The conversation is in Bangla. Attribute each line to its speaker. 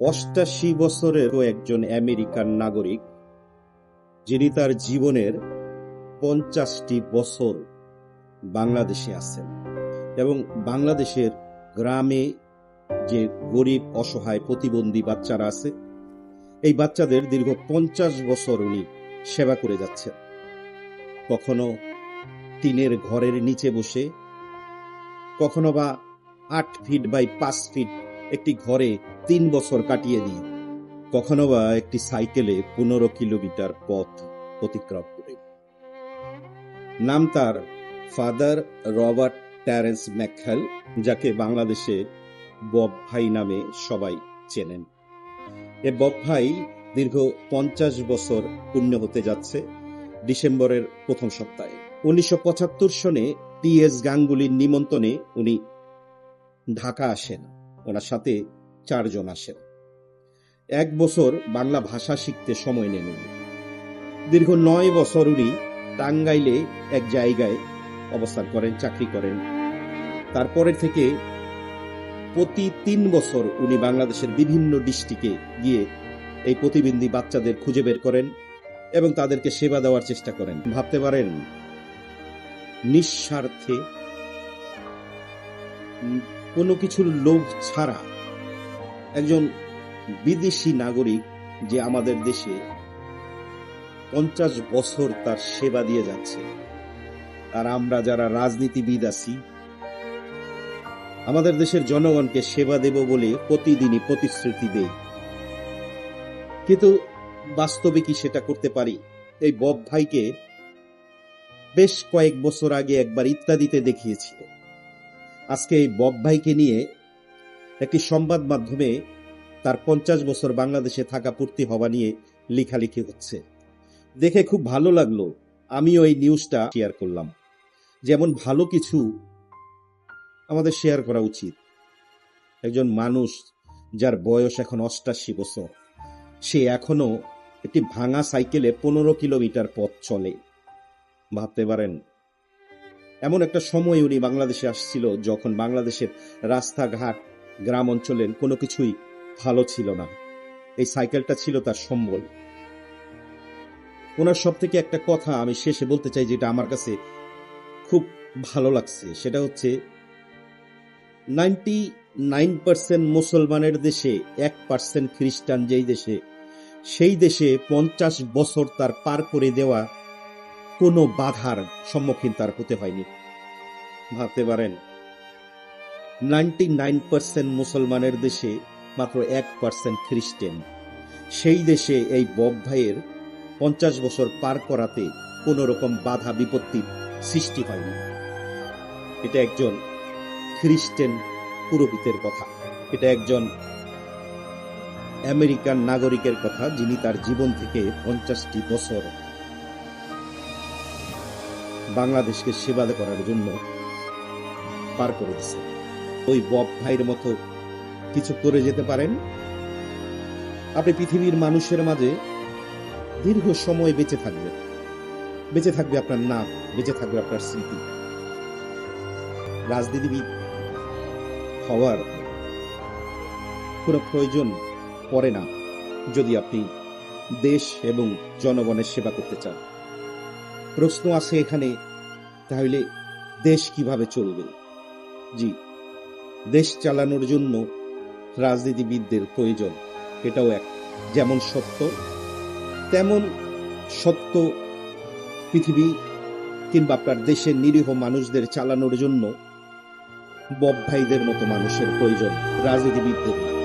Speaker 1: অষ্টাশি বছরেরও একজন আমেরিকান নাগরিক, যিনি তার জীবনের পঞ্চাশটি বছর বাংলাদেশে আছেন এবং বাংলাদেশের গ্রামে যে গরিব, অসহায়, প্রতিবন্ধী বাচ্চারা আছে, এই বাচ্চাদের দীর্ঘ পঞ্চাশ বছর উনি সেবা করে যাচ্ছেন। কখনো টিনের ঘরের নিচে বসে, কখনো বা আট ফিট বাই পাঁচ ফিট একটি ঘরে তিন বছর কাটিয়ে দিয়ে কখনো বা একটি সাইকেলে পনেরো কিলোমিটার পথ অতিক্রম করে। নাম তার ফাদার রবার্ট ট্যারেন্স ম্যাকহেল, যাকে বাংলাদেশে বব ভাই নামে সবাই চেনেন। এ বব ভাই দীর্ঘ পঞ্চাশ বছর পূর্ণ হতে যাচ্ছে ডিসেম্বরের প্রথম সপ্তাহে। উনিশশো পঁচাত্তর সনে টি এস গাঙ্গুলির নিমন্ত্রণে উনি ঢাকা আসেন। ওনার সাথে চারজন আসেন। এক বছর বাংলা ভাষা শিখতে সময় নেন দীর্ঘ নয় বছর উনি টাঙ্গাইলে এক জায়গায় অবস্থান করেন, চাকরি করেন। তারপরের থেকে প্রতি তিন বছর উনি বাংলাদেশের বিভিন্ন ডিস্ট্রিক্টে গিয়ে এই প্রতিবন্ধী বাচ্চাদের খুঁজে বের করেন এবং তাদেরকে সেবা দেওয়ার চেষ্টা করেন। ভাবতে পারেন, নিঃস্বার্থে কোনো কিছুর লোভ ছাড়া একজন বিদেশি নাগরিক যে আমাদের দেশে পঞ্চাশ বছর তার সেবা দিয়ে যাচ্ছে, আর আমরা যারা রাজনীতিবিদ আছি, আমাদের দেশের জনগণকে সেবা দেব বলে প্রতিদিনই প্রতিশ্রুতি দেই। কিন্তু বাস্তবে কি সেটা করতে পারি? এই বব ভাইকে বেশ কয়েক বছর আগে একবার ইত্যাদিতে দেখিয়েছিল। আজকে এই বব ভাইকে নিয়ে একটি সংবাদ মাধ্যমে তার পঞ্চাশ বছর বাংলাদেশে থাকা পূর্তি হওয়া নিয়ে লেখালেখি হচ্ছে। দেখে খুব ভালো লাগল, আমিও এই নিউজটা শেয়ার করলাম। যেমন ভালো কিছু আমাদের শেয়ার করা উচিত। একজন মানুষ যার বয়স এখন অষ্টাশি বছর, সে এখনও একটি ভাঙা সাইকেলে পনেরো কিলোমিটার পথ চলে। ভাবতে পারেন এমন একটা সময় উনি বাংলাদেশে আসছিল যখন বাংলাদেশের রাস্তাঘাট গ্রাম অঞ্চলের কোনো কিছুই ভালো ছিল না। এই সাইকেলটা ছিল তার সম্বল। ওনার সব থেকে একটা কথা আমি শেষে বলতে চাই যেটা আমার কাছে খুব ভালো লাগছে, সেটা হচ্ছে নাইনটি নাইন পার্সেন্ট মুসলমানের দেশে এক পার্সেন্ট খ্রিস্টান যেই দেশে, সেই দেশে পঞ্চাশ বছর তার পার করে দেওয়া কোনো বাধার সম্মুখীন তার হতে হয়নি। ভাবতে পারেন নাইনটি নাইন পার্সেন্ট মুসলমানের দেশে মাত্র এক পার্সেন্ট খ্রিস্টান। সেই দেশে এই বব ভাইয়ের পঞ্চাশ বছর পার করাতে কোনো রকম বাধা বিপত্তির সৃষ্টি হয়নি। এটা একজন খ্রিস্টান পুরোহিতের কথা। এটা একজন আমেরিকান নাগরিকের কথা যিনি তার জীবন থেকে পঞ্চাশটি বছর বাংলাদেশকে সেবা করার জন্য পার করে দিচ্ছে ওই বব ভাইয়ের মতো কিছু করে যেতে পারেন। আপনি পৃথিবীর মানুষের মাঝে দীর্ঘ সময় বেঁচে থাকবেন। বেঁচে থাকবে আপনার নাম, বেঁচে থাকবে আপনার স্মৃতি। রাজনীতিবিদ হওয়ার কোনো প্রয়োজন পড়ে না যদি আপনি দেশ এবং জনগণের সেবা করতে চান। প্রশ্ন আছে এখানে, তাহলে দেশ কীভাবে চলবে জি, দেশ চালানোর জন্য রাজনীতিবিদদের প্রয়োজন, এটাও এক যেমন সত্য, তেমন সত্য পৃথিবী কিংবা আপনার দেশের নিরীহ মানুষদের চালানোর জন্য বব ভাইদের মতো মানুষের প্রয়োজন, রাজনীতিবিদদের।